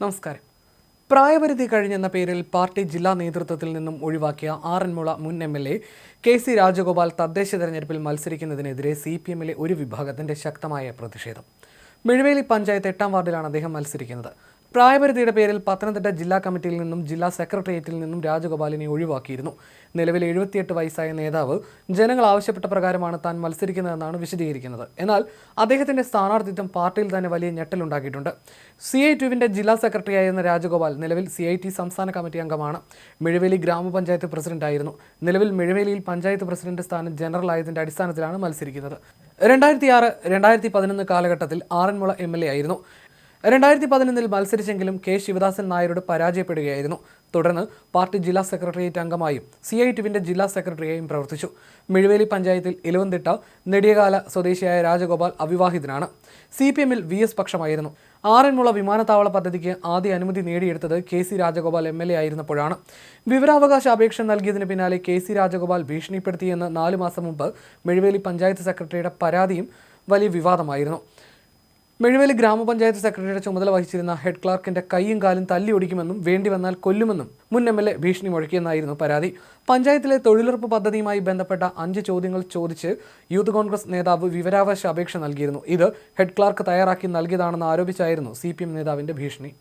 നമസ്കാരം. പ്രായപരിധി കഴിഞ്ഞെന്ന പേരിൽ പാർട്ടി ജില്ലാ നേതൃത്വത്തിൽ നിന്നും ഒഴിവാക്കിയ ആറന്മുള മുൻ M L A K C Rajagopal തദ്ദേശ തെരഞ്ഞെടുപ്പിൽ മത്സരിക്കുന്നതിനെതിരെ സി പി എമ്മിലെ ഒരു വിഭാഗത്തിന്റെ ശക്തമായ പ്രതിഷേധം. മിഴുവേലി പഞ്ചായത്ത് എട്ടാം വാർഡിലാണ് അദ്ദേഹം മത്സരിക്കുന്നത്. പ്രായപരിധിയുടെ പേരിൽ പത്തനംതിട്ട ജില്ലാ കമ്മിറ്റിയിൽ നിന്നും ജില്ലാ സെക്രട്ടേറിയറ്റിൽ നിന്നും രാജഗോപാലിനെ ഒഴിവാക്കിയിരുന്നു. നിലവിൽ എഴുപത്തിയെട്ട് വയസ്സായ നേതാവ് ജനങ്ങൾ ആവശ്യപ്പെട്ട പ്രകാരമാണ് താൻ മത്സരിക്കുന്നതെന്നാണ് വിശദീകരിക്കുന്നത്. എന്നാൽ അദ്ദേഹത്തിന്റെ സ്ഥാനാർത്ഥിത്വം പാർട്ടിയിൽ തന്നെ വലിയ ഞെട്ടലുണ്ടാക്കിയിട്ടുണ്ട്. സി ഐ ടുവിന്റെ ജില്ലാ സെക്രട്ടറിയായിരുന്ന രാജഗോപാൽ നിലവിൽ സി ഐ ടി സംസ്ഥാന കമ്മിറ്റി അംഗമാണ്. മിഴുവേലി ഗ്രാമപഞ്ചായത്ത് പ്രസിഡന്റായിരുന്നു നിലവിൽ മിഴുവേലിയിൽ പഞ്ചായത്ത് പ്രസിഡന്റ് സ്ഥാനം ജനറൽ ആയതിന്റെ അടിസ്ഥാനത്തിലാണ് മത്സരിക്കുന്നത്. രണ്ടായിരത്തി ആറ് രണ്ടായിരത്തി പതിനൊന്ന് കാലഘട്ടത്തിൽ ആറന്മുള എം എൽ എ ആയിരുന്നു. രണ്ടായിരത്തി പതിനൊന്നിൽ മത്സരിച്ചെങ്കിലും കെ ശിവദാസൻ നായരോട് പരാജയപ്പെടുകയായിരുന്നു. തുടർന്ന് പാർട്ടി ജില്ലാ സെക്രട്ടേറിയറ്റ് അംഗമായും സി ഐ ടിവിന്റെ ജില്ലാ സെക്രട്ടറിയായും പ്രവർത്തിച്ചു. മിഴുവേലി പഞ്ചായത്തിൽ ഇലവന്തിട്ട നെടിയകാല സ്വദേശിയായ രാജഗോപാൽ അവിവാഹിതനാണ്. സി പി എമ്മിൽ വി എസ് പക്ഷമായിരുന്നു. ആറന്മുള വിമാനത്താവള പദ്ധതിക്ക് ആദ്യ അനുമതി നേടിയെടുത്തത് K C Rajagopal M L A ആയിരുന്നപ്പോഴാണ്. വിവരാവകാശ അപേക്ഷ നൽകിയതിന് പിന്നാലെ കെ സി രാജഗോപാൽ ഭീഷണിപ്പെടുത്തിയെന്ന് നാലു മാസം മുമ്പ് മിഴുവേലി പഞ്ചായത്ത് സെക്രട്ടറിയുടെ പരാതിയും വലിയ വിവാദമായിരുന്നു. മെഴുവേലി ഗ്രാമപഞ്ചായത്ത് സെക്രട്ടറിയുടെ ചുമതല വഹിച്ചിരുന്ന ഹെഡ് ക്ലാർക്കിന്റെ കൈയും കാലും തല്ലി ഒടിക്കുമെന്നും വേണ്ടി വന്നാൽ കൊല്ലുമെന്നും മുൻ എം എൽ എ ഭീഷണി മുഴക്കിയെന്നായിരുന്നു പരാതി. പഞ്ചായത്തിലെ തൊഴിലുറപ്പ് പദ്ധതിയുമായി ബന്ധപ്പെട്ട അഞ്ച് ചോദ്യങ്ങൾ ചോദിച്ച് യൂത്ത് കോൺഗ്രസ് നേതാവ് വിവരാവകാശ അപേക്ഷ നൽകിയിരുന്നു. ഇത് ഹെഡ് ക്ലാർക്ക് തയ്യാറാക്കി നൽകിയതാണെന്ന് ആരോപിച്ചായിരുന്നു സി നേതാവിന്റെ ഭീഷണി.